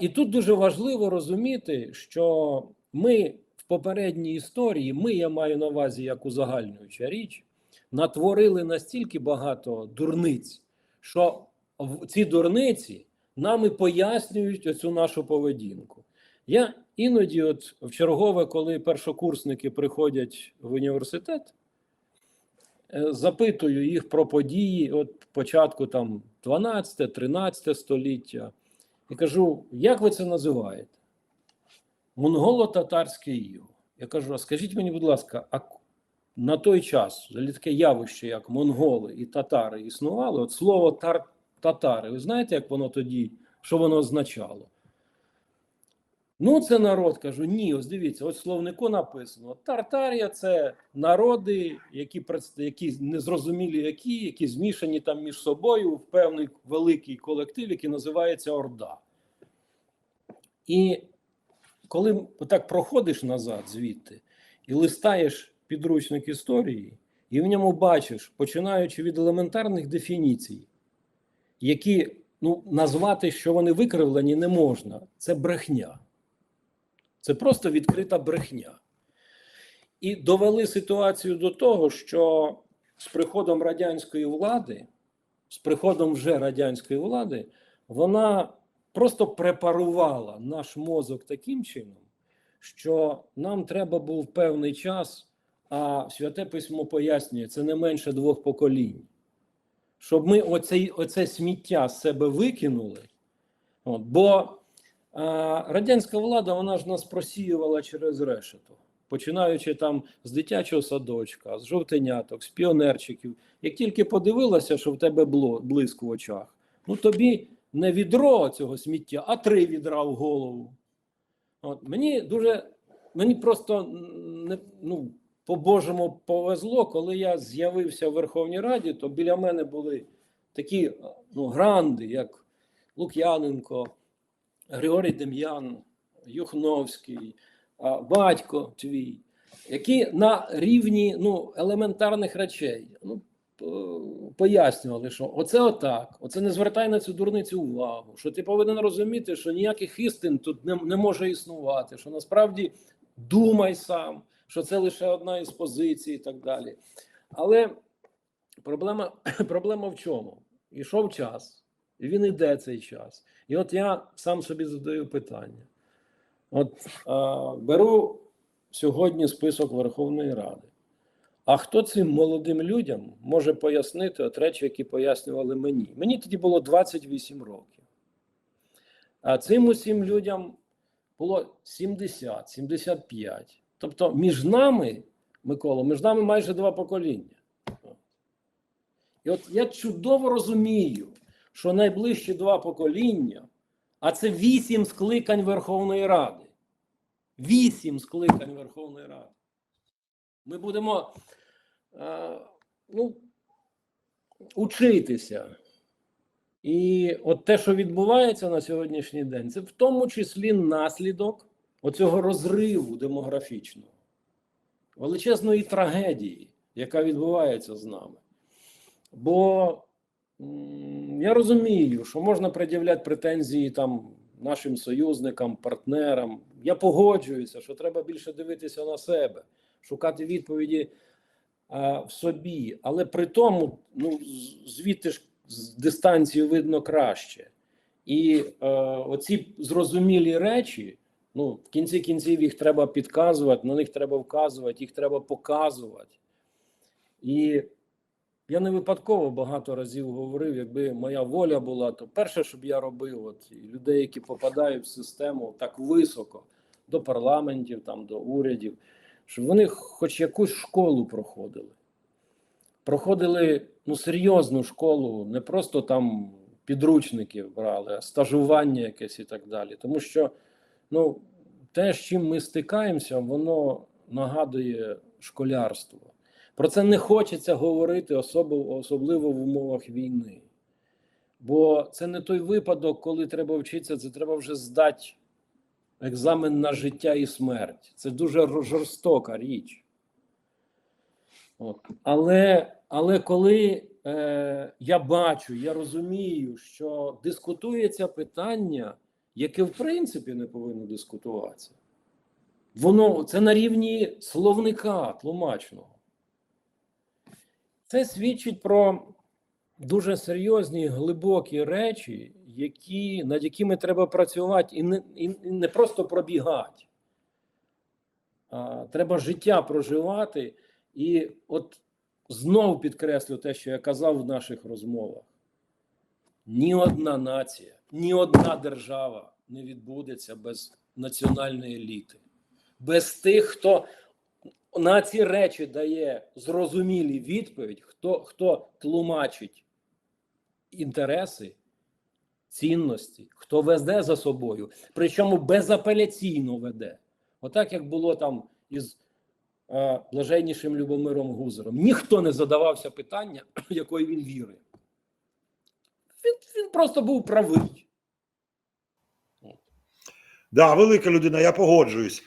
І тут дуже важливо розуміти, що ми в попередній історії, ми, я маю на увазі як узагальнююча річ, натворили настільки багато дурниць, що в- ці дурниці нам і пояснюють оцю нашу поведінку. Я іноді, от в чергове, коли першокурсники приходять в університет, е, запитую їх про події от початку там 12-13 століття. І кажу, як ви це називаєте? Монголо-татарське іго. Я кажу, а скажіть мені, будь ласка, а на той час таке явище, як монголи і татари існували, от слово тар татари, ви знаєте, як воно тоді, що воно означало? Ну, це народ, кажу, ні, ось дивіться, ось словнику написано: Тартарія це народи, які які незрозумілі, які, які змішані там між собою в певний великий колектив, який називається Орда. І коли так проходиш назад звідти і листаєш підручник історії, і в ньому бачиш, починаючи від елементарних дефініцій, які ну, назвати, що вони викривлені, не можна. Це брехня. Це просто відкрита брехня. І довели ситуацію до того, що з приходом радянської влади, з приходом вже радянської влади, вона просто препарувала наш мозок таким чином, що нам треба був певний час, а святе письмо пояснює, це не менше двох поколінь. Щоб ми оце, оце сміття з себе викинули. От, бо радянська влада вона ж нас просіювала через решето, починаючи там з дитячого садочка, з жовтеняток, з піонерчиків. Як тільки подивилася, що в тебе бло, блиск в очах, ну тобі не відро цього сміття, а три відра в голову. От, мені дуже, мені просто не, ну, по-божому повезло, коли я з'явився в Верховній Раді, то біля мене були такі ну, гранди, як Лук'яненко, Григорій Дем'ян, Юхновський, батько твій, які на рівні ну, елементарних речей ну, пояснювали, що оце отак, оце не звертай на цю дурницю увагу, що ти повинен розуміти, що ніяких істин тут не, не може існувати, що насправді думай сам, що це лише одна із позицій і так далі. Але проблема, проблема в чому? Ішов час, він іде цей час. І от я сам собі задаю питання: от а, беру сьогодні список Верховної Ради. А хто цим молодим людям може пояснити от речі, які пояснювали мені? Мені тоді було 28 років. А цим усім людям було 70, 75. Тобто між нами, Микола, між нами майже два покоління. І от я чудово розумію, що найближчі два покоління, а це вісім скликань Верховної Ради. Вісім скликань Верховної Ради. Ми будемо е, ну, учитися. І от те, що відбувається на сьогоднішній день, це в тому числі наслідок оцього розриву демографічного, величезної трагедії, яка відбувається з нами. Бо я розумію, що можна пред'являти претензії там нашим союзникам, партнерам. Я погоджуюся, що треба більше дивитися на себе, шукати відповіді а, в собі. Але при тому, ну звідти ж з дистанції видно краще. І е, оці зрозумілі речі, ну, в кінці кінців їх треба підказувати, на них треба вказувати, їх треба показувати. І я не випадково багато разів говорив, якби моя воля була, то перше, щоб я робив, от і людей, які попадають в систему так високо до парламентів, там до урядів, щоб вони хоч якусь школу проходили. Проходили ну, серйозну школу, не просто там підручників брали, а стажування якесь і так далі. Тому що ну, те, з чим ми стикаємося, воно нагадує школярство. Про це не хочеться говорити, особливо в умовах війни. Бо це не той випадок, коли треба вчитися, це треба вже здати екзамен на життя і смерть. Це дуже жорстока річ. От. Але, але коли е, я бачу, я розумію, що дискутується питання, яке в принципі не повинно дискутуватися. Воно це на рівні словника тлумачного. Це свідчить про дуже серйозні глибокі речі, які, над якими треба працювати і не, і не просто пробігати. А, треба життя проживати. І от знову підкреслю те, що я казав в наших розмовах: ні одна нація, ні одна держава не відбудеться без національної еліти, без тих, хто на ці речі дає зрозумілі відповідь, хто, хто тлумачить інтереси, цінності, хто веде за собою, причому безапеляційно веде. Отак, як було там із е, блаженнішим Любомиром Гузером. Ніхто не задавався питання, якої він віри. Він, він просто був правий. Да, велика людина, я погоджуюсь.